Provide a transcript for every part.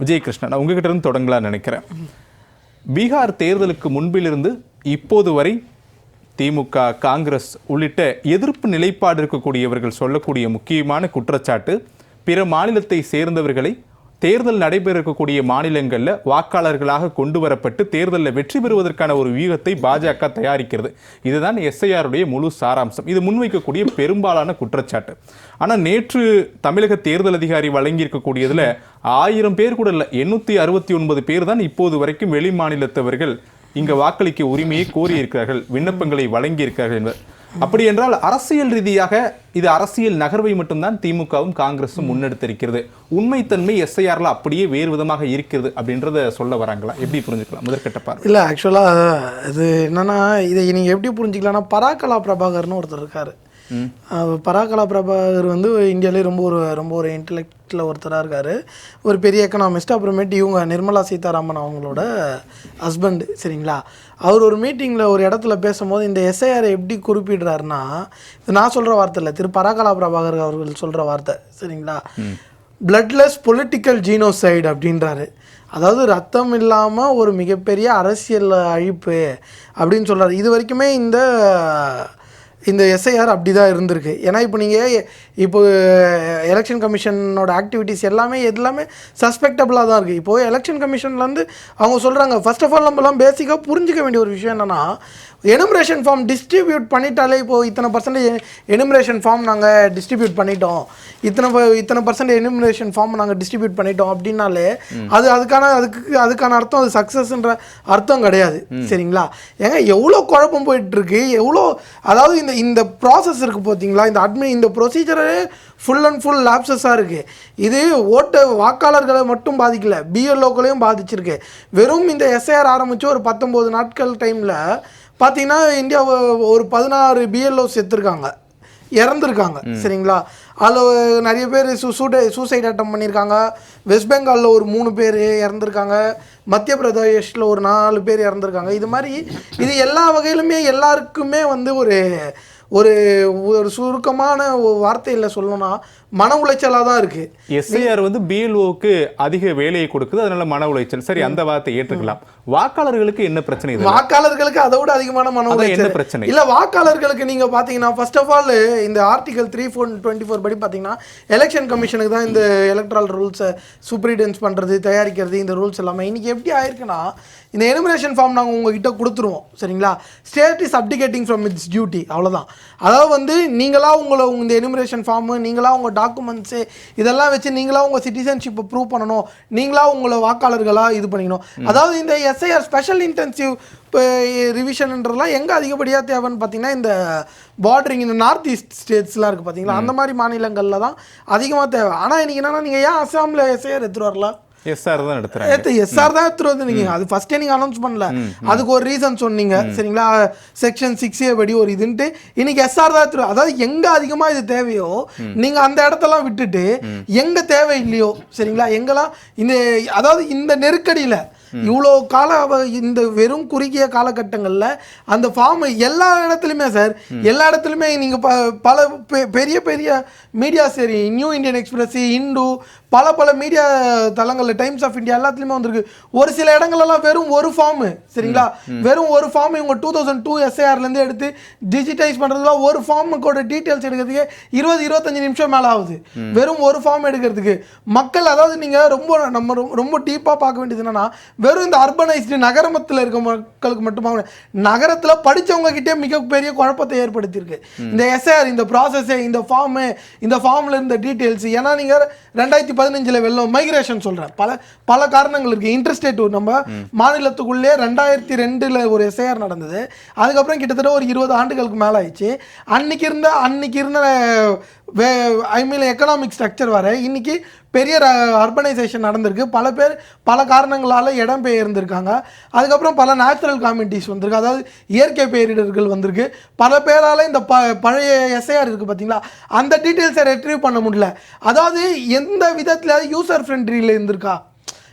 விஜயகிருஷ்ணன் நான் உங்ககிட்ட இருந்து தொடங்கலாம்னு நினைக்கிறேன். பீகார் தேர்தலுக்கு முன்பிலிருந்து இப்போது வரை திமுக காங்கிரஸ் உள்ளிட்ட எதிர்ப்பு நிலைப்பாடு இருக்கக்கூடியவர்கள் சொல்லக்கூடிய முக்கியமான குற்றச்சாட்டு பிற மாநிலத்தை சேர்ந்தவர்களை தேர்தல் நடைபெற இருக்கக்கூடிய மாநிலங்களில் வாக்காளர்களாக கொண்டு வரப்பட்டு தேர்தலில் வெற்றி பெறுவதற்கான ஒரு வியூகத்தை பாஜக தயாரிக்கிறது. இதுதான் எஸ்ஐஆருடைய முழு சாராம்சம். இது முன்வைக்கக்கூடிய பெரும்பாலான குற்றச்சாட்டு. ஆனால் நேற்று தமிழக தேர்தல் அதிகாரி வழங்கியிருக்கக்கூடியதில் ஆயிரம் பேர் கூட இல்லை எண்ணூற்றி அறுபத்தி ஒன்பது பேர் தான் இப்போது வரைக்கும் வெளி மாநிலத்தவர்கள் இங்கே வாக்களிக்க உரிமையை கோரியிருக்கிறார்கள் விண்ணப்பங்களை வழங்கியிருக்கிறார்கள் என்பது. அப்படி என்றால் அரசியல் ரீதியாக இது அரசியல் நகர்வை மட்டும்தான் திமுகவும் காங்கிரஸும் முன்னெடுத்திருக்கிறது. உண்மைத்தன்மை எஸ்ஐஆர்ல அப்படியே வேறு விதமாக இருக்கிறது அப்படின்றத சொல்ல வராங்களா? எப்படி புரிஞ்சுக்கலாம்? முதற்கட்ட பார்வை. இல்லை ஆக்சுவலாக இது என்னன்னா இதை நீங்கள் எப்படி புரிஞ்சுக்கலாம்னா பராக்கலா பிரபாகர்னு ஒருத்தர் இருக்கார். பராக்கலா பிரபாகர் வந்து இந்தியாவிலே ரொம்ப ஒரு ரொம்ப ஒரு இன்டலெக்டில் ஒருத்தராக இருக்கார். ஒரு பெரிய எக்கனாமிஸ்ட் அப்புறமேட்டு இவங்க நிர்மலா சீதாராமன் அவங்களோட ஹஸ்பண்ட் சரிங்களா? அவர் ஒரு மீட்டிங்கில் ஒரு இடத்துல பேசும்போது இந்த எஸ்ஐஆரை எப்படி குறிப்பிடுறாருன்னா இது நான் சொல்கிற வார்த்தை இல்லை திரு பராக்கலா பிரபாகர் அவர்கள் சொல்கிற வார்த்தை சரிங்களா? பிளட்லெஸ் பொலிட்டிக்கல் ஜீனோசைடு அப்படின்றாரு. அதாவது ரத்தம் இல்லாமல் ஒரு மிகப்பெரிய அரசியல் அழிப்பு அப்படின்னு சொல்கிறாரு இது வரைக்குமே இந்த இந்த எஸ்ஐஆர் அப்படி தான் இருந்திருக்கு. ஏன்னா இப்போ நீங்கள் இப்போ எலெக்ஷன் கமிஷனோட ஆக்டிவிட்டீஸ் எல்லாமே எல்லாமே சஸ்பெக்டபுளாக தான் இருக்குது இப்போது எலெக்ஷன் கமிஷன்லேருந்து அவங்க சொல்கிறாங்க ஃபர்ஸ்ட் ஆஃப் ஆல் நம்மலாம் பேசிக்காக புரிஞ்சிக்க வேண்டிய ஒரு விஷயம் என்னென்னா எனுமரேஷன் ஃபார்ம் டிஸ்ட்ரிபியூட் பண்ணிட்டாலே இப்போது இத்தனை பர்சன்டேஜ் எனுமரேஷன் ஃபார்ம் நாங்கள் டிஸ்ட்ரிபியூட் பண்ணிட்டோம். இத்தனை இத்தனை பர்சன்ட் எனுமரேஷன் ஃபார்ம் நாங்கள் டிஸ்ட்ரிபியூட் பண்ணிட்டோம் அப்படின்னாலே அது அதுக்கான அதுக்கு அதுக்கான அர்த்தம் அது சக்ஸஸ்ன்ற அர்த்தம் கிடையாது. சரிங்களா? ஏங்க எவ்வளோ குழப்பம் போயிட்டு இருக்கு எவ்வளோ அதாவது இந்த இந்த ப்ராசஸ் இருக்குது பார்த்தீங்களா? இந்த அட்மி இந்த ப்ரொசீஜரே ஃபுல் அண்ட் ஃபுல் லேப்சஸாக இருக்குது இது ஓட்டு வாக்காளர்களை மட்டும் பாதிக்கல பிஎல்ஓக்களையும் பாதிச்சிருக்கு. வெறும் இந்த எஸ்ஐஆர் ஆரம்பித்து ஒரு பத்தொம்போது நாட்கள் டைமில் பார்த்தீங்கன்னா இந்தியா ஒரு பதினாறு பிஎல்ஓ செத்துருக்காங்க. இறந்துருக்காங்க. சரிங்களா? அதில் நிறைய பேர் சூ சூடை சூசைட் அட்டம் பண்ணியிருக்காங்க வெஸ்ட் பெங்காலில் ஒரு மூணு பேர் இறந்துருக்காங்க. மத்திய பிரதேஷில் ஒரு நாலு பேர் இறந்துருக்காங்க. இது மாதிரி இது எல்லா வகையிலுமே எல்லாருக்குமே வந்து ஒரு ஒரு ஒரு சுருக்கமான வார்த்தையில் சொல்லணும்னா மன உளைச்சலாக தான் இருக்குது எஸ்ஐஆர் வந்து பிஎல்ஓக்கு அதிக வேலையை கொடுக்குது அதனால மன உளைச்சல். சரி அந்த வார்த்தை ஏற்றுக்கலாம். வாக்காளர்களுக்கு என்ன பிரச்சனை வாக்காளர்களுக்கு அதை விட அதிகமான மன அதான் என்ன உளைச்சல். பிரச்சனை? இல்ல வாக்காளர்களுக்கு நீங்க பாத்தீங்கன்னா ஃபர்ஸ்ட் ஆஃப் ஆல் இந்த article three four twenty four படி பாத்தீங்கன்னா எலெக்ஷன் கமிஷனுக்கு தான் இந்த எலக்ட்ரல் ரூல்ஸை சூப்பரிடென்ஸ் பண்றது தயாரிக்கிறது இந்த ரூல்ஸ் எல்லாமே இன்னைக்கு எப்படி ஆயிருக்குன்னா இந்த எனுமரேஷன் ஃபார்ம் நாங்கள் உங்ககிட்ட கொடுத்துருவோம். சரிங்களா? State is abdicating from its duty அவ்வளவுதான். அதாவது வந்து நீங்களா உங்களை உங்க இந்த எனுமரேஷன் ஃபார்மு நீங்களா உங்கள் டாக்குமெண்ட்ஸு இதெல்லாம் வச்சு நீங்களா உங்கள் சிட்டிசன்ஷிப்பை ப்ரூவ் பண்ணணும். நீங்களா உங்களை வாக்காளர்களாக இது பண்ணிக்கணும். அதாவது இந்த எஸ்ஐஆர் ஸ்பெஷல் இன்டென்சிவ் இப்போ எங்கே அதிகப்படியாக தேவைன்னு பார்த்தீங்கன்னா இந்த பார்டரிங் இந்த நார்த் ஈஸ்ட் ஸ்டேட்ஸ்லாம் இருக்குது பார்த்தீங்களா அந்த மாதிரி மாநிலங்களில் தான் அதிகமாக தேவை. ஆனால் இன்னைக்கு என்னன்னா நீங்கள் ஏன் அசாமில் எஸ்ஐஆர் எடுத்துகிட்டு வரல? எஸ்ஆர் தான் எடுத்துறாங்க. எஸ்ஆர் தான் எடுத்துட்டு வந்து நீங்க அது ஃபர்ஸ்டே நீங்க அனௌன்ஸ் பண்ணல. அதுக்கு ஒரு ரீசன் சொன்னீங்க. சரிங்களா? செக்ஷன் சிக்ஸ் ஏ படி ஒரு இதுன்ட்டு இன்னைக்கு எஸ்ஆர் தான் எடுத்துட்டு அதாவது எங்க அதிகமா இது தேவையோ நீங்க அந்த இடத்தெல்லாம் விட்டுட்டு எங்க தேவை இல்லையோ சரிங்களா? எங்கெல்லாம் இந்த அதாவது இந்த நெருக்கடியில இவ்வளோ கால இந்த வெறும் குறுகிய காலகட்டங்களில் அந்த ஃபார்ம் எல்லா இடத்துலையுமே சார் எல்லா இடத்துலையுமே நீங்கள் ப பல பெரிய பெரிய மீடியா சரி நியூ இந்தியன் எக்ஸ்பிரஸ் இந்து பல பல மீடியா தளங்களில் டைம்ஸ் ஆஃப் இந்தியா எல்லாத்துலேயுமே வந்திருக்கு. ஒரு சில இடங்கள்லாம் வெறும் ஒரு ஃபார்மு சரிங்களா? வெறும் ஒரு ஃபார்ம் இவங்க டூ தௌசண்ட் டூ எஸ்ஐஆர்லேருந்து எடுத்து டிஜிட்டைஸ் பண்ணுறதுல ஒரு ஃபார்முக்கோட டீட்டெயில்ஸ் எடுக்கிறதுக்கு இருபது இருபத்தஞ்சு நிமிஷம் மேலே ஆகுது. வெறும் ஒரு ஃபார்ம் எடுக்கிறதுக்கு. மக்கள் அதாவது நீங்கள் ரொம்ப நம்ம ரொம்ப- டீப்பாக பார்க்க வேண்டியது என்னன்னா வெறும் இந்த அர்பனைஸ்டு நகரமத்தில் இருக்க மக்களுக்கு மட்டுமா நகரத்தில் படிச்சவங்க கிட்டே மிகப்பெரிய குழப்பத்தை ஏற்படுத்தியிருக்கு. இந்த எஸ்ஐஆர் இந்த ப்ராசஸே இந்த ஃபார்மு இந்த ஃபார்மில் இருந்த டீட்டெயில்ஸ் ஏன்னா நீங்கள் ரெண்டாயிரத்தி பதினஞ்சில் வெள்ளம் மைக்ரேஷன் சொல்கிறேன் பல பல காரணங்கள் இருக்குது இன்டர்ஸ்டேட் நம்ம மாநிலத்துக்குள்ளே ரெண்டாயிரத்தி ரெண்டில் ஒரு எஸ்ஐஆர் நடந்தது. அதுக்கப்புறம் கிட்டத்தட்ட ஒரு இருபது ஆண்டுகளுக்கு மேலே ஆயிடுச்சு அன்னைக்கு இருந்த அன்னைக்கு இருந்த வே ஐ மீன் எக்கனாமிக் ஸ்ட்ரக்சர் வர இன்றைக்கி பெரிய அர்பனைசேஷன் நடந்திருக்கு. பல பேர் பல காரணங்களால் இடம் பெயர்ந்திருக்காங்க. அதுக்கப்புறம் பல நேச்சுரல் காமிட்டிஸ் வந்திருக்கு. அதாவது இயற்கை பேரிடர்கள் வந்திருக்கு. பல பேரால் இந்த ப பழைய எஸ்ஐஆர் இருக்குது பார்த்தீங்களா அந்த டீட்டெயில்ஸை ரெட்ரீவ் பண்ண முடியல. அதாவது எந்த விதத்தில் யூசர் ஃப்ரெண்ட்லியில் இருந்திருக்கா?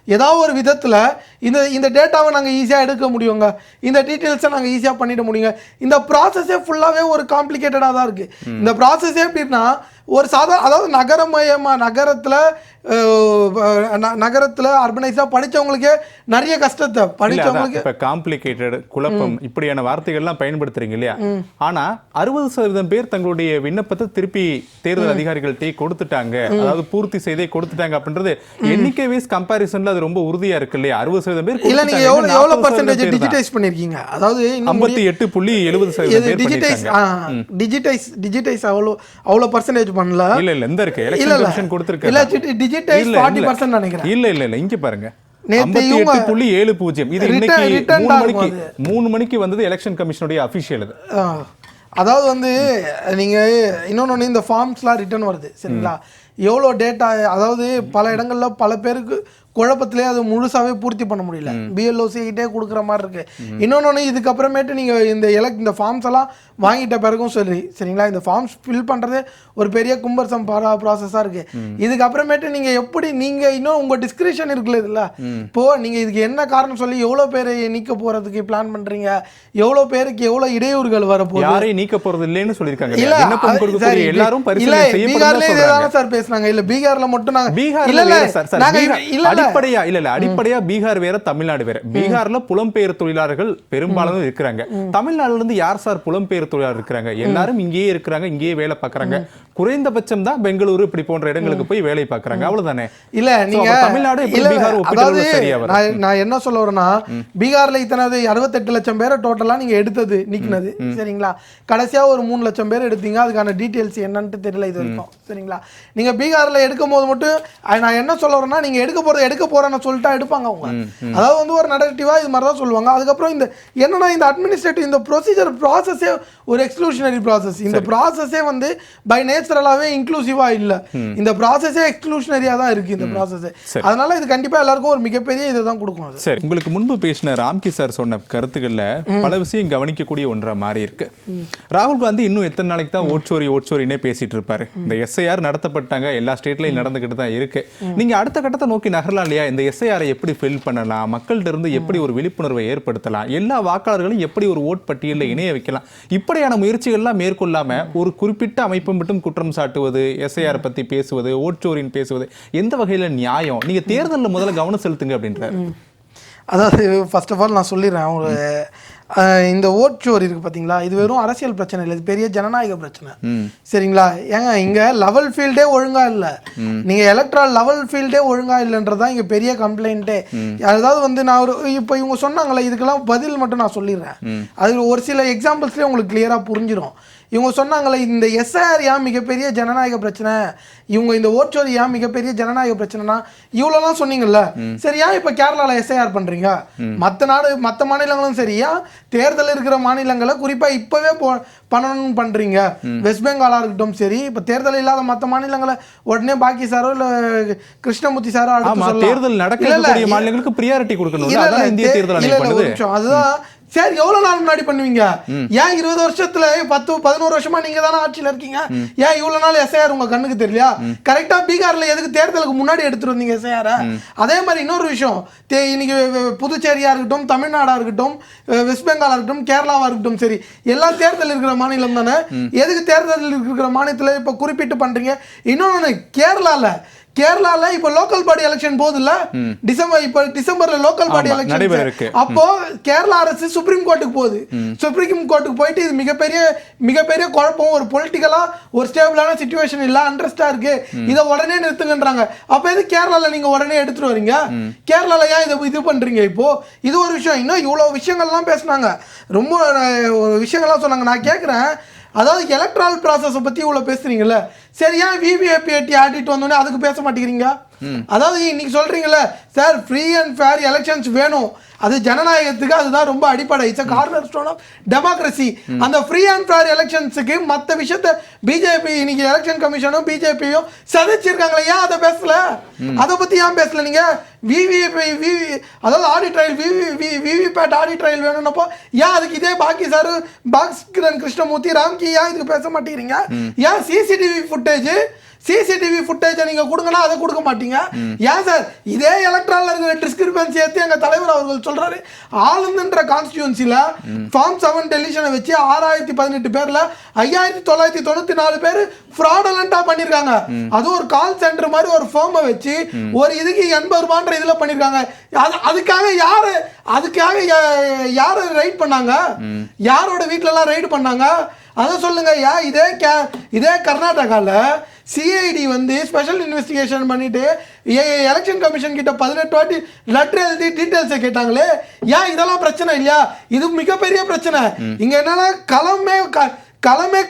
ஏதாவது ஒரு விதத்தில் இந்த இந்த டேட்டாவை நாங்கள் ஈஸியாக எடுக்க முடியுங்க. இந்த டீட்டெயில்ஸை நாங்கள் ஈஸியாக பண்ணிட முடியுங்க. இந்த ப்ராசஸே ஃபுல்லாகவே ஒரு காம்ப்ளிகேட்டடாக தான் இருக்குது இந்த ப்ராசஸே எப்படின்னா ஒரு சாதா அதாவது நகரமயமாக நகரத்தில் நகரத்தில் அர்பனைஸாக படிச்சவங்களுக்கே நிறைய கஷ்டத்தை. படிச்சவங்களுக்கு இப்ப காம்ப்ளிகேட்டட் குழப்பம். இப்படியான வார்த்தைகள்லாம் பயன்படுத்துறீங்க இல்லையா? ஆனா அறுபது சதவீதம் பேர் தங்களுடைய விண்ணப்பத்தை திருப்பி தேர்தல் அதிகாரிகள்ட்டே கொடுத்துட்டாங்க. அதாவது பூர்த்தி செய்தே கொடுத்துட்டாங்க அப்படின்றது எண்ணிக்கை வைஸ் கம்பேரிசன்ல அது ரொம்ப உறுதியா இருக்கு இல்லையா? அறுபது சதவீதம் பேர் இல்ல நீங்க எவ்வளவு எவ்வளவு பர்சன்டேஜ் டிஜிட்டைஸ் பண்ணிருக்கீங்க? அதாவது ஐம்பத்தி எட்டு புள்ளி எழுபது சதவீதம் டிஜிட்டைஸ் டிஜிட்டைஸ் டிஜிட்டைஸ் அவ்வளோ அவ்வளோ பர்சன்டேஜ் பண்ணல. இல்ல இல்ல இந்த இருக்கு. எலெக்ஷன் கமிஷன் கொடுத்திருக்காரு. இல்ல இல்ல. பர்சன்ட் நினைக்கிறேன். இல்ல இல்ல இல்ல இங்க பாருங்க. புள்ளி ஏழு பூஜ்ஜியம். இது இன்னைக்கு மூணு மணிக்கு மூணு மணிக்கு வந்தது எலெக்ஷன் கமிஷனுடைய இது ஆ. அதாவது வந்து நீங்க இன்னொன்று இந்த ஃபார்ம்ஸ்லாம் ரிட்டர்ன் வருது சரிங்களா? எவ்வளோ டேட்டா அதாவது பல இடங்கள்ல பல பேருக்கு குழப்பத்திலே அது முழுசாவே பூர்த்தி பண்ண முடியல. பிஎல்ஓசி கிட்டே கொடுக்குற மாதிரி இருக்கு. இன்னொன்று இதுக்கப்புறமேட்டு நீங்க இந்த எலக்ட் இந்த ஃபார்ம்ஸ் எல்லாம் வாங்கிட்ட பிறகும் சரி சரிங்களா? இந்த ஃபார்ம்ஸ் ஃபில் பண்றது ஒரு பெரிய கும்பர்சம் பாரா ப்ராசஸாக இருக்கு. இதுக்கப்புறமேட்டு நீங்க எப்படி நீங்க இன்னும் உங்க டிஸ்கிரிப்ஷன் இருக்குல்ல இதுல? இப்போ நீங்க இதுக்கு என்ன காரணம் சொல்லி எவ்வளோ பேரை நீக்க போறதுக்கு பிளான் பண்றீங்க? எவ்வளோ பேருக்கு எவ்வளோ இடையூறுகள் வரப்போகுது? யாரையும் நீக்க போறது இல்லைன்னு சொல்லிருக்காங்க இல்ல எல்லாரும் இல்ல பரிசீலனை செய்யப்படும் பீகார்ல தான் சார் பேசுனாங்க. இல்ல பீகார்ல மட்டும் நாங்க பீகார்ல இல்ல இல்ல வேற சார் சார் நாங்க பீகார் இல்ல இல்ல அடிப்படையா இல்ல இல்ல அடிப்படையா பீகார் வேற தமிழ்நாடு வேற. பீகார்ல புலம்பெயர் தொழிலாளர்கள் பெரும்பாலும் இருக்கிறாங்க. தமிழ்நாடுல இருந்து யார் சார் புலம்பெயர் தொழிலாளர் இருக்கிறாங்க? எல்லாரும் இங்கேயே இருக்கிறாங்க இங்கேயே வேலை பார்க்கறாங்க. குறைந்தபட்சம் தான் பெங்களூரு இப்படி போன்ற இடங்களுக்கு போய் வேலை பார்க்கறாங்க. அவ்வளவுதானே? இல்ல நீங்க தமிழ்நாடு பீகார் அதாவது நான் என்ன சொல்ல வரேன்னா பீகார்ல இத்தனை அறுபத்தெட்டு லட்சம் பேரை டோட்டலா நீங்க எடுத்தது நீக்கினது சரிங்களா? கடைசியா ஒரு மூணு லட்சம் பேர் எடுத்தீங்க அதுக்கான டீடைல்ஸ் என்னன்ட்டு தெரியல இது வரைக்கும் சரிங்களா? நீங்க பீகார்ல எடுக்கும் போது மட்டும் நான் என்ன சொல்ல வரேன்னா நீங்க எடுக்க போறது எடுக்க போறேன்னு சொல்லிட்டா எடுப்பாங்க அவங்க. அதாவது வந்து ஒரு நடட்டிவா இது மாதிரி தான் சொல்லுவாங்க. அதுக்கப்புறம் இந்த என்னன்னா இந்த அட்மினிஸ்ட்ரேட்டிவ் இந்த ப்ரொசீஜர் ப்ராசஸே ஒரு எக்ஸ்க்ளூஷனரி ப்ராசஸ் இந்த ப்ராசஸே வந்து பை நேச்சுரலாவே இன்க்ளூசிவா இல்ல. இந்த ப்ராசஸே எக்ஸ்க்ளூஷனரியா தான் இருக்கு இந்த ப்ராசஸ் அதனால இது கண்டிப்பா எல்லாருக்கும் ஒரு மிகப்பெரிய இதை தான் கொடுக்கும் சரி. உங்களுக்கு முன்பு பேசின ராம்கி சார் சொன்ன கருத்துக்கள்ல பல விஷயம் கவனிக்கக்கூடிய ஒன்றா மாறி இருக்கு. ராகுல் காந்தி இன்னும் எத்தனை நாளைக்கு தான் ஓட்சோரி ஓட்சோரினே பேசிட்டு இருப்பாரு. இந்த எஸ்ஐஆர் நடத்தப்பட்டாங்க. எல்லா ஸ்டேட்லயும் நடந்துகிட்டு தான் இருக்கு. நீங்க அடுத்த கட்டத்தை நோக்கி நகரலாம் இல்லையா? இந்த எஸ்ஐஆரை எப்படி ஃபில் பண்ணலாம்? மக்கள்கிட்ட இருந்து எப்படி ஒரு விழிப்புணர்வை ஏற்படுத்தலாம்? எல்லா வாக்காளர்களும் எப்படி ஒரு ஓட் பட்டியலில் இணைய வைக்கலாம்? இப்படியான முயற்சிகள்லாம் மேற்கொள்ளாம ஒரு குறிப்பிட்ட அமைப்பு மட்டும் குற்றம் சாட்டுவது எஸ்ஐஆர் பத்தி பேசுவது ஓட்சோரின் பேசுவது எந்த வகையில நியாயம்? நீங்க தேர்தலில் முதல்ல கவனம் செலுத்துங்க அப்படின்றாரு. அதாவது ஃபர்ஸ்ட் ஆஃப் ஆல் நான் சொல்லிடுறேன். அவங்க இந்த ஓட்சோர் இருக்கு பாத்தீங்களா? இது வெறும் அரசியல் பிரச்சனை இல்லை. இது பெரிய ஜனநாயக பிரச்சனை. சரிங்களா? ஏங்க இங்க லெவல் ஃபீல்டே ஒழுங்கா இல்ல. நீங்க எலக்ட்ரால் லெவல் ஃபீல்டே ஒழுங்கா இல்லைன்றதான் இங்க பெரிய கம்ப்ளைண்ட்டே அதாவது வந்து நான் ஒரு இப்போ இவங்க சொன்னாங்களே இதுக்கெல்லாம் பதில் மட்டும் நான் சொல்லிடுறேன். அது ஒரு சில எக்ஸாம்பிள்ஸ்லேயே உங்களுக்கு கிளியரா புரிஞ்சிடும் இவங்க சொன்னாங்களே இந்த எஸ்ஐஆர் ஏன் மிகப்பெரிய ஜனநாயக பிரச்சனை? இவங்க இந்த ஓட்சோரி ஏன் மிகப்பெரிய ஜனநாயக பிரச்சனைனா இவ்வளோலாம் சொன்னீங்கல்ல. சரி ஏன் இப்போ கேரளால எஸ்ஐஆர் பண்றீங்க? மற்ற நாடு மற்ற மாநிலங்களும் சரி ஏன் தேர்தல் இருக்கிற மாநிலங்களை குறிப்பா இப்பவே போ பண்ணணும்னு பண்றீங்க? வெஸ்ட் பெங்காலா இருக்கட்டும் சரி இப்போ தேர்தல் இல்லாத மற்ற மாநிலங்களை உடனே பாக்கி சாரோ இல்ல கிருஷ்ணமூர்த்தி சாரோ. தேர்தல் நடக்கக்கூடிய மாநிலங்களுக்கு பிரியாரிட்டி கொடுக்கணும். அதுதான் சரி எவ்வளவு நாள் முன்னாடி பண்ணுவீங்க? ஏன் இருபது வருஷத்துல பத்து பதினோரு வருஷமா நீங்க தானே ஆட்சியில இருக்கீங்க? ஏன் இவ்வளவு நாள் எஸ்ஐஆர் உங்க கண்ணுக்கு தெரியலையா? கரெக்டா பீகார்ல எதுக்கு தேர்தலுக்கு முன்னாடி எடுத்துட்டு வந்தீங்க எஸ்ஐஆர் அதே மாதிரி இன்னொரு விஷயம். இன்னைக்கு புதுச்சேரியா இருக்கட்டும் தமிழ்நாடா இருக்கட்டும் வெஸ்ட் பெங்காலா இருக்கட்டும் கேரளாவா இருக்கட்டும் சரி எல்லா தேர்தல் இருக்கிற மாநிலம் தானே? எதுக்கு தேர்தல் இருக்கிற மாநிலத்துல இப்ப குறிப்பிட்டு பண்றீங்க? இன்னொன்னு கேரளால கேரளால இப்ப லோக்கல் பாடி எலெக்ஷன் போகுதுல்ல? டிசம்பர் இப்ப டிசம்பர்ல லோக்கல் பாடி. எலெக்ஷன் அப்போ கேரளா அரசு சுப்ரீம் கோர்ட்டுக்கு போகுது. சுப்ரீம் கோர்ட்டுக்கு போயிட்டு இது மிகப்பெரிய மிகப்பெரிய குழப்பம் ஒரு பொலிட்டிக்கலா ஒரு ஸ்டேபிளான சுச்சுவேஷன் இல்ல அண்ட்ரஸ்டா இருக்கு. இதை உடனே நிறுத்துங்கன்றாங்க. அப்ப எது கேரளால நீங்க உடனே எடுத்துட்டு வரீங்க? கேரளால ஏன் இதை இது பண்றீங்க இப்போ? இது ஒரு விஷயம். இன்னும் இவ்வளவு விஷயங்கள்லாம் பேசுனாங்க. ரொம்ப விஷயங்கள்லாம் சொன்னாங்க. நான் கேட்குறேன் அதாவது எலக்ட்ரால் ப்ராசஸை பற்றி இவ்வளோ பேசுகிறீங்கல்ல சரி ஏன் விவிஐபிஐடி ஆடிட்டு வந்தோடனே அதுக்கு பேச மாட்டேங்கிறீங்க? அதாவது இன்னைக்கு சொல்றீங்கல்ல sir free and fair elections வேணும். அது ஜனநாயகத்துக்கு அதுதான் ரொம்ப அடிப்படை. It's corner stone of democracy அந்த ஃப்ரீ அண்ட் ஃபேர் எலெக்ஷன்ஸுக்கு மற்ற விஷயத்த பிஜேபி இன்னைக்கு எலெக்ஷன் கமிஷனும் பிஜேபியும் சதிச்சிருக்காங்களே ஏன் அதை பேசல? அதை பத்தி ஏன் பேசல நீங்க? விவிஐபி விவி அதாவது audit trail VV VVPAT audit trail வேணும்னப்போ ஏன் அதுக்கு இதே பாக்கி சார் பாஸ்கரன் கிருஷ்ணமூர்த்தி ராம்கி ஏன் இதுக்கு பேச மாட்டேங்கிறீங்க? ஏன் சிசிடிவி ஃபுட்டேஜ் சிசிடிவி ஃபுட்டேஜை நீங்க கொடுங்கன்னா அதை கொடுக்க மாட்டீங்க. ஏன் சார்? இதே எலக்ட்ரால இருக்கிற டிஸ்கிரிபன்சி ஏற்றி எங்க தலைவர் அவர்கள் சொல்றாரு. ஆளுந்துன்ற கான்ஸ்டியூன்சில ஃபார்ம் செவன் டெலிஷனை வச்சு ஆறாயிரத்தி பதினெட்டு பேர்ல ஐயாயிரத்தி தொள்ளாயிரத்தி தொண்ணூத்தி நாலு பேர் ஃப்ராடலண்டா பண்ணிருக்காங்க. அது ஒரு கால் சென்டர் மாதிரி ஒரு ஃபேமை வச்சு ஒரு இதுக்கு எண்பது ரூபான்ற இதுல பண்ணிருக்காங்க. அது அதுக்காக யாரு அதுக்காக யா- யாரு ரைட் பண்ணாங்க? யாரோட வீட்ல எல்லாம் ரைடு பண்ணாங்க? அதை சொல்லுங்க யா இதே கே இதே கர்நாடகால சிஐடி வந்து ஸ்பெஷல் இன்வெஸ்டிகேஷன் பண்ணிட்டு எலெக்ஷன் கமிஷன் கிட்ட பதினெட்டு வாட்டி லெட்டர் எழுதி டீட்டெயில்ஸை கேட்டாங்களே ஏன் இதெல்லாம் பிரச்சனை இல்லையா? இது மிகப்பெரிய பிரச்சனை. இங்க என்னன்னா களமே க- களமே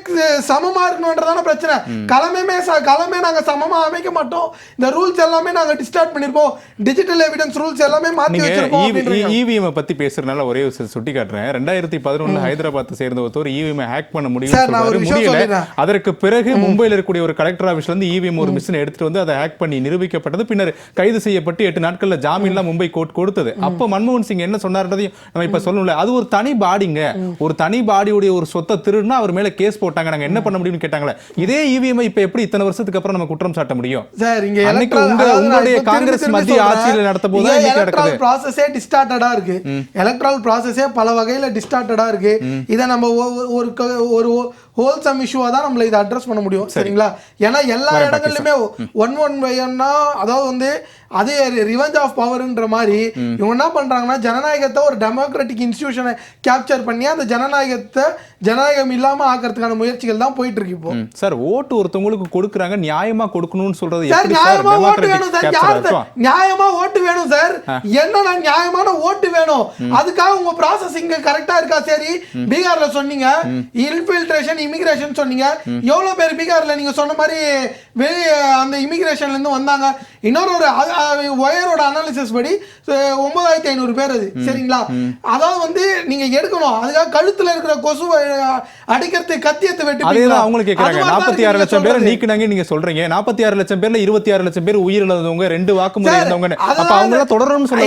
சமமா இருக்கணுன்றதான பிரச்சனை. களமே களமே நாங்க சமமா அமைக்க மாட்டோம். இந்த ரூல்ஸ் எல்லாமே நாங்க டிஸ்டார்ட் பண்ணிருப்போம். டிஜிட்டல் எவிடன்ஸ் ரூல்ஸ் எல்லாமே மாத்தி நீங்க வச்சிருக்கோம். இவிஎம் பத்தி பேசுறதுனால ஒரே ஒரு சுட்டி காட்டுறேன். ரெண்டாயிரத்தி பதினொன்னுல ஹைதராபாத் சேர்ந்த ஒருத்தர் இவிஎம் ஹேக் பண்ண முடியும் விஷயம் முடியல. அதற்கு பிறகு மும்பையில் இருக்கக்கூடிய ஒரு கலெக்டர் ஆபீஸ்ல இருந்து இவிஎம் ஒரு மிஷின் எடுத்துட்டு வந்து அதை ஹேக் பண்ணி நிரூபிக்கப்பட்டது. பின்னர் கைது செய்யப்பட்டு எட்டு நாட்கள்ல ஜாமீன்லாம் மும்பை கோர்ட் கொடுத்தது. அப்ப மன்மோகன் சிங் என்ன சொன்னார்ன்றதையும் நம்ம இப்ப சொல்லணும்ல. அது ஒரு தனி பாடிங்க ஒரு தனி பாடியுடைய ஒரு சொத்தை திருடுனா அவர் மேல கேஸ் போட்டாங்க நாங்க என்ன பண்ண முடியும்னு கேட்டாங்களே இதே இவிஎம் இப்ப எப்படி இத்தனை வருஷத்துக்கு அப்புறம் நம்ம குற்றம் சாட்ட முடியும்? சார் இங்க அன்னைக்கு உங்க- உங்களுடைய காங்கிரஸ் மத்திய. ஆட்சியில நடத்த போது நடக்குது. process-ஏ distorted-ஆ இருக்கு. எலக்ட்ரல் ப்ராசஸே பல வகையில டிஸ்டார்டடா இருக்கு. இதை நம்ம ஒரு ஒரு ஹோல்சம் இஷ்யூவா தான் நம்மள இதை அட்ரஸ் பண்ண முடியும். சரிங்களா? ஏன்னா எல்லா இடங்கள்லயுமே ஒன் ஒன் பையன்னா அதாவது வந்து அது ரிவெஞ்ச் ஆஃப் பவர்ன்ற மாதிரி இவங்க என்ன பண்றாங்கன்னா ஜனநாயகத்தை ஒரு டெமோக்ராட்டிக் இன்ஸ்டிடியூஷனை கேப்சர் பண்ணி அந்த ஜனநாயகத்தை ஜனநாயகம் இல்லாம ஆக்கிறதுக்கான முயற்சிகள் தான் போயிட்டு இருக்கு இப்போ. சார் ஓட்டு ஒருத்தவங்களுக்கு கொடுக்குறாங்க நியாயமா கொடுக்கணும்னு சொல்றது சார் நியாயமா ஓட்டு வேணும் சார் யார்? நியாயமா ஓட்டு வேணும் சார். என்னன்னா நியாயமான ஓட்டு வேணும். அதுக்காக உங்க ப்ராசஸ் இங்க கரெக்டா இருக்கா? சரி பீகார்ல சொன்னீங்க. இன்ஃபில்ட்ரேஷன் இமிகிரேஷன் சொன்னீங்க. எவ்வளவு பேர் பீகார்ல? நீங்க சொன்ன மாதிரி வெளி அந்த இமிகிரேஷன்ல இருந்து வந்தாங்க. இன்னொரு ஒரு ஒயரோட அனாலிசிஸ் படி ஒன்பதாயிரத்தி ஐநூறு பேர் அது. சரிங்களா? அதாவது வந்து நீங்க எடுக்கணும். அதுக்காக கழுத்துல இருக்கிற கொசுவை அடிக்கிறதுக்கு கத்தியத்தை வெட்டி அதேதான் அவங்களும் கேக்குறாங்க. நாற்பத்தி ஆறு லட்சம் பேரை நீக்கினாங்க நீங்க சொல்றீங்க. நாற்பத்தி ஆறு லட்சம் பேர்ல இருபத்தி ஆறு லட்சம் பேர் உயிரிழந்தவங்க ரெண்டு வாக்குமூலம் இருந்தவங்க அப்ப அவங்க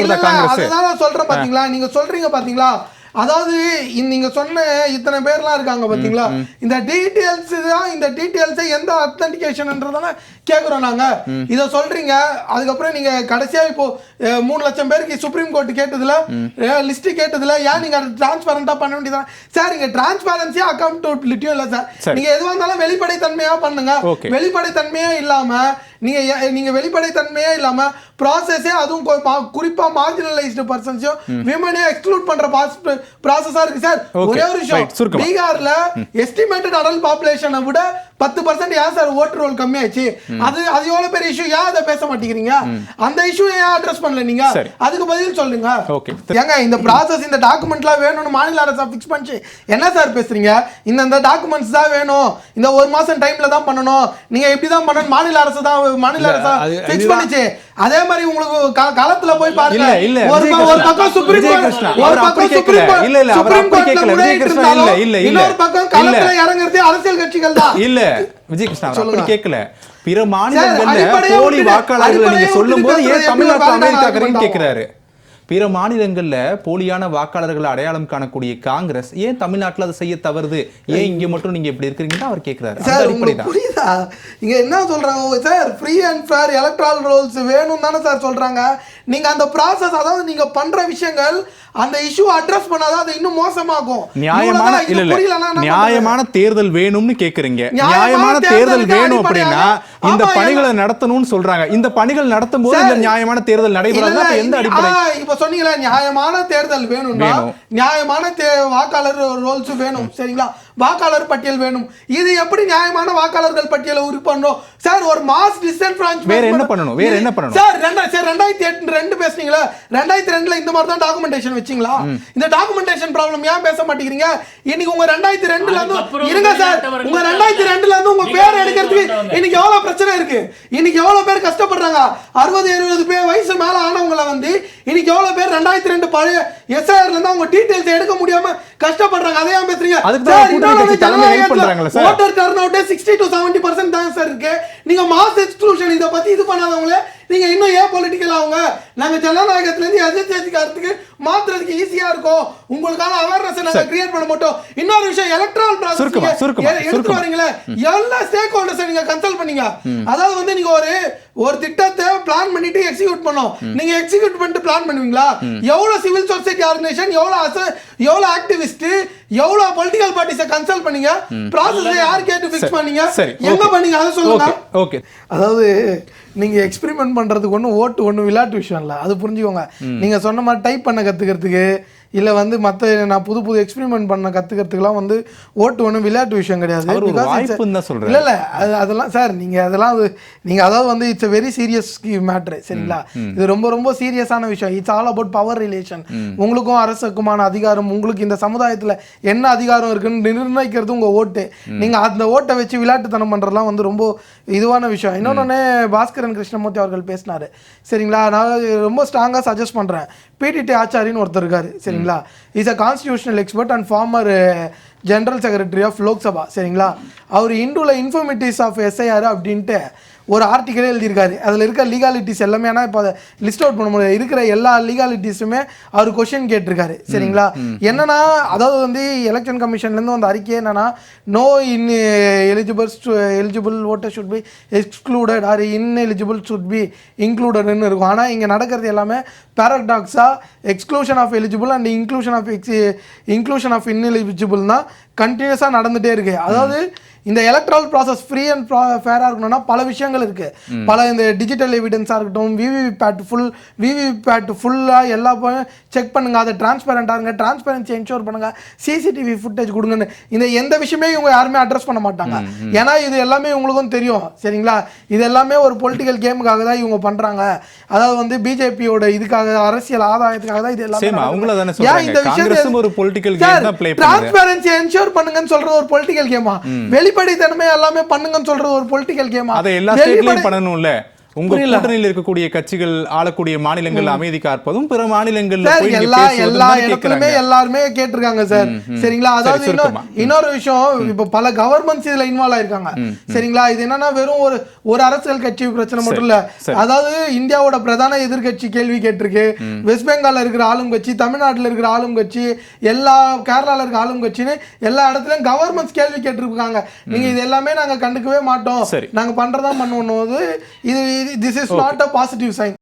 இல்ல, காங்கிரஸ். அதுதான் சொல்றேன் பாத்தீங்களா? நீங்க சொல்றீங்க பாத்தீங்களா? அதாவது இந்த நீங்க சொன்ன இத்தனை பேர்லாம் இருக்காங்க பாத்தீங்களா? இந்த டீடைல்ஸ் தான் இந்த டீடைல்ஸ் எந்த அத்தன்டிகேஷன்ன்றதான கேக்குறோம் நாங்க. இத சொல்றீங்க அதுக்கப்புறம் நீங்க கடைசியா இப்போ மூணு லட்சம் பேருக்கு சுப்ரீம் கோர்ட் கேட்டதுல லிஸ்ட் கேட்டதுல ஏன் நீங்க டிரான்ஸ்பரண்டா பண்ண வேண்டியதான் சார் இங்க டிரான்ஸ்பரன்சியா அக்கௌண்டபிலிட்டியும் இல்ல சார். சரி. நீங்க எதுவா இருந்தாலும் வெளிப்படைத்தன்மையா பண்ணுங்க. Okay. வெளிப்படைத்தன்மையே இல்லாம நீங்க எ- நீங்க வெளிப்படைத்தன்மையே இல்லாம ப்ராசஸே அதுவும் கொ- மா- குறிப்பா மார்ஜினலைஸ்டு பர்சன்ஸையும் விமனையும் எக்ஸ்க்ளூட் பண்ற ப்ராசஸா இருக்கு சார் Okay. ஒரே ஒரு விஷயம். பீகார்ல எஸ்டிமேட்டட் அடல்ட் பாப்புலேஷனை விட பத்து பர்சன்ட் ஏன் சார் ஓட்டு ரோல் கம்மியாச்சு? அது அது எவ்வளவு பெரிய இஷ்யூ ஏன் அதை பேச மாட்டேங்கிறீங்க? அந்த இஷ்யூ ஏன் அட்ரஸ் பண்ணல நீங்க? சரி. அதுக்கு பதில் சொல்லுங்க. ஏங்க இந்த ப்ராசஸ் இந்த டாக்குமெண்ட்லாம் வேணும்னு மாநில அரசு ஃபிக்ஸ் பண்ணிச்சு. என்ன சார் பேசுறீங்க? இந்த இந்த டாக்குமெண்ட்ஸ் தான் வேணும். இந்த ஒரு மாசம் டைம்ல தான் பண்ணணும். நீங்க இப்படி தான் பண்ணணும் மாநில அரசு தான் மாநில அரசு ஃபிக்ஸ். பண்ணிச்சு அதே மாதிரி உங்களுக்கு களத்துல போய் பாருங்க இல்ல, இல்ல, ஒரு. பக்கம் சுப்ரீம் கோர்ட் ஒரு பக்கம். சுப்ரீம் கோர்ட் இல்ல, இல்ல, சுப்ரீம் கோர்ட்ல. முறையிட்டு இருந்தாலும் இல்ல. இன்னொரு பக்கம் களத்துல இறங்குறது அரசியல் கட்சிகள் தான் இல்ல விஜய் கிருஷ்ணா அவர் அப்படி. கேட்கல பிற மாநிலங்கள்ல போலி வாக்காளர்களை நீங்க சொல்லும் போது ஏன் எப்படி அமெரிக்கா? கேட்கிறாரு பிற மாநிலங்கள்ல போலியான வாக்காளர்களை அடையாளம் காணக்கூடிய காங்கிரஸ் ஏன் தமிழ்நாட்டுல அதை செய்ய தவறுது? ஏன் இங்க மட்டும் நீங்க இப்படி இருக்கிறீங்கன்னு அவர் கேட்கிறாரு சார் புரியுதா? இங்க என்ன சொல்றாங்க? Sir free and fair electoral rolls வேணும் தானே சார் சொல்றாங்க. நீங்க அந்த ப்ராசஸ் அதாவது நீங்க பண்ற விஷயங்கள் அந்த இஷ்யூ அட்ரஸ் பண்ணாதான் அது இன்னும் மோசமாகும். நியாயமான இல்ல இல்ல. நியாயமான தேர்தல் வேணும்னு கேக்குறீங்க. நியாயமான தேர்தல் வேணும் அப்படின்னா இந்த பணிகளை நடத்தணும்னு சொல்றாங்க. இந்த பணிகள் நடத்தும் போது இந்த நியாயமான தேர்தல் நடைபெறாது. எந்த அடிப்படை? இப்ப சொன்னீங்களா நியாயமான தேர்தல் வேணும்னா வேணும். நியாயமான தே- வாக்காளர் ரோல்ஸ் வேணும் சரிங்களா? வாக்காளர் பட்டியல் வேணும். இது எப்படி நியாயமான வாக்காளர்கள் பட்டியலை உரு பண்ணணும் சார் ஒரு மாஸ் டிஸ்டன்ஸ் வேற என்ன பண்ணணும்? வேற என்ன பண்ணணும்? சார் ரெண்டா சார் ரெண்டாயிரத்தி எட்டு ரெண்டு பேசுனீங்களா? ரெண்டாயிரத்தி ரெண்டுல இந்த மாதிரி தான் டாக்குமெண்டேஷன் வச்சீங்களா? இந்த டாக்குமெண்டேஷன் ப்ராப்ளம் ஏன் பேச மாட்டேங்கிறீங்க? இன்னைக்கு உங்க ரெண்டாயிரத்தி ரெண்டுல இருந்து இருங்க சார். உங்க ரெண்டாயிரத்தி ரெண்டுல இருந்து உங்க பேர் எடுக்கிறதுக்கு. இன்னைக்கு எவ்வளவு பிரச்சனை இருக்கு? இன்னைக்கு எவ்வளவு பேர் கஷ்டப்படுறாங்க? அறுபது எழுபது பேர் வயசு மேல ஆனவங்கள வந்து இன்னைக்கு எவ்வளவு பேர் ரெண்டாயிரத்தி ரெண்டு பழைய எஸ்ஐஆர்ல இருந்து அவங்க டீடைல்ஸ் எடுக்க முடியாம கஷ்டப்படுறாங்க. அதை ஏன் பேசுறீங்க இன்னொன்னு கட்சி தலைமை help ஜனநாயகத்துல பண்றாங்களே சார். voter turnout 60 to 70% தான் சார் இருக்கு நீங்க மாஸ் எக்ஸ்க்ளூஷன் இத பத்தி இது பண்ணாதவங்களே நீங்க இன்னும் ஏன் பொலிட்டிக்கல் ஆகுங்க நாங்க ஜனநாயகத்துல இருந்து எதிர்த்து மாத்துறதுக்கு ஈஸியா இருக்கும். உங்களுக்கான அவேர்னஸ் நாங்க கிரியேட் பண்ண மாட்டோம். இன்னொரு விஷயம் எலக்ட்ரல் சுருக்கமா, எடுத்து. வரீங்களே. எல்லா ஸ்டேக் ஹோல்டர்ஸ் நீங்க கன்சல்ட் பண்ணீங்க. அதாவது வந்து நீங்க ஒரு ஒரு திட்டத்தை பிளான் பண்ணிட்டு எக்ஸிக்யூட் பண்ணோம் நீங்க எக்ஸிக்யூட் பண்ணிட்டு பிளான் பண்ணுவீங்களா? எவ்வளவு சிவில் சொசைட்டி ஆர்கனைசேஷன் எவ்வளவு அச- எவ்வளவு ஆக்டிவிஸ்ட் எவ்வளவு பொலிட்டிக்கல் பார்ட்டிஸ கன்சல்ட் பண்ணீங்க? ப்ராசஸ் யார் கேட்டு ஃபிக்ஸ் பண்ணீங்க? எங்க. பண்ணீங்க? அதை சொல்லுங்க. ஓகே. அதாவது நீங்க எக்ஸ்பெரிமெண்ட் பண்றதுக்கு ஒன்றும் ஓட்டு ஒன்றும் விளையாட்டு விஷயம் இல்லை. அது புரிஞ்சுக்கோங்க. நீங்க சொன்ன மாதிரி டைப் பண்ண கத்துக்கிறதுக்கு இல்ல வந்து மத்த நான் புது புது எக்ஸ்பெரிமெண்ட் பண்ண கத்துக்கிறதுக்குலாம் வந்து ஓட்டு ஒன்றும் விளையாட்டு விஷயம் கிடையாது. இல்ல இல்ல அது அதெல்லாம் சார் நீங்க அதெல்லாம் அது- நீங்க அதாவது வந்து இட்ஸ் வெரி சீரியஸ் மேட்ரு சரிங்களா? இது ரொம்ப ரொம்ப சீரியஸான விஷயம். It's all about power relation உங்களுக்கும் அரசுக்குமான அதிகாரம் உங்களுக்கு இந்த சமுதாயத்துல என்ன அதிகாரம் இருக்குன்னு நிர்ணயிக்கிறது உங்க ஓட்டு. நீங்க அந்த ஓட்டை வச்சு விளையாட்டுத்தனம் பண்றதுலாம் வந்து ரொம்ப இதுவான விஷயம். இன்னொன்னு பாஸ்கரன் கிருஷ்ணமூர்த்தி அவர்கள் பேசினாரு. சரிங்களா? நான் ரொம்ப ஸ்ட்ராங்கா சஜஸ்ட் பண்றேன். பிடிடி ஆச்சாரின்னு ஒருத்தர் இருக்காரு சரிங்களா is a constitutional expert and former general secretary of Lok Sabha சரிங்களா? அவர் இந்துல இன்ஃபர்மேட்டிவ்ஸ் ஆஃப் எஸ்ஐஆர் அப்படின்ட்டு ஒரு ஆர்டிக்கலே எழுதியிருக்காரு. அதில் இருக்க லீகாலிட்டிஸ் எல்லாமே ஆனால் இப்போ அதை லிஸ்ட் அவுட் பண்ண முடியாது இருக்கிற எல்லா லீகாலிட்டிஸுமே அவர் கொஷின் கேட்டிருக்காரு சரிங்களா? என்னன்னா அதாவது வந்து எலெக்ஷன் கமிஷன்லேருந்து வந்த அறிக்கை என்னன்னா no in eligible eligible voter should be excluded or ineligible should be இன்க்ளூடட்னு இருக்கும். ஆனால் இங்கே நடக்கிறது எல்லாமே பேரடாக்ஸாக exclusion of eligible and inclusion of inclusion of ineligible தான் கண்டினியூஸாக நடந்துகிட்டே இருக்கு. அதாவது இந்த எலக்ட்ரல் ப்ராசஸ் ஃப்ரீ அண்ட் ஃபேராக இருக்கணும்னா பல விஷயங்கள் இருக்கு. பல இந்த டிஜிட்டல் எவிடன்ஸாக இருக்கட்டும் விவிபேட் ஃபுல் விவிபேட் ஃபுல்லாக எல்லா செக் பண்ணுங்க. அதை டிரான்ஸ்பெரண்டாக இருங்க. டிரான்ஸ்பெரன்சி என்ஷோர் பண்ணுங்க. சிசிடிவி ஃபுட்டேஜ் கொடுங்கன்னு. இந்த எந்த விஷயமே இவங்க யாருமே அட்ரஸ் பண்ண மாட்டாங்க. ஏன்னா இது எல்லாமே இவங்களுக்கும் தெரியும். சரிங்களா? இது எல்லாமே ஒரு பொலிட்டிக்கல் கேமுக்காக தான் இவங்க பண்றாங்க. அதாவது வந்து பிஜேபியோட இதுக்காக அரசியல் ஆதாயத்துக்காக தான் இது எல்லாமே ஏன் இந்த விஷயத்தை- ஒரு பொலிட்டிக்கல் டிரான்ஸ்பெரன்சி என்ஷூர் பண்ணுங்கன்னு சொல்றது ஒரு பொலிட்டிக்கல் கேமா வெளிப்படைத்தன்மை எல்லாமே பண்ணுங்கன்னு சொல்றது ஒரு பொலிட்டிக்கல் கேமா அதை எல்லா ஸ்டேட்லயும் பண்ணணும்ல. உங்க கூட்டணியில் இருக்கக்கூடிய கட்சிகள் ஆளக்கூடிய மாநிலங்கள் அமைதி காப்பதும் பிற மாநிலங்கள்ல எல்லா எல்லா இடத்துலயுமே. எல்லாருமே கேட்டிருக்காங்க சார். சரிங்களா? அதாவது இன்னொரு விஷயம் இப்ப பல கவர்மெண்ட்ஸ் இதுல இன்வால்வ் ஆயிருக்காங்க. சரிங்களா? இது என்னன்னா வெறும் ஒரு ஒரு அரசியல் கட்சி பிரச்சனை மட்டும் இல்ல. அதாவது இந்தியாவோட பிரதான எதிர்க்கட்சி கேள்வி கேட்டிருக்கு. வெஸ்ட் பெங்கால்ல இருக்கிற ஆளும் கட்சி தமிழ்நாட்டுல இருக்கிற ஆளும் கட்சி எல்லா கேரளால இருக்க ஆளும் கட்சின்னு எல்லா இடத்துலயும் கவர்மெண்ட்ஸ் கேள்வி கேட்டிருக்காங்க. நீங்க இது எல்லாமே நாங்க கண்டுக்கவே மாட்டோம். நாங்க பண்றதா பண்ணுவோம். இது this is not a positive sign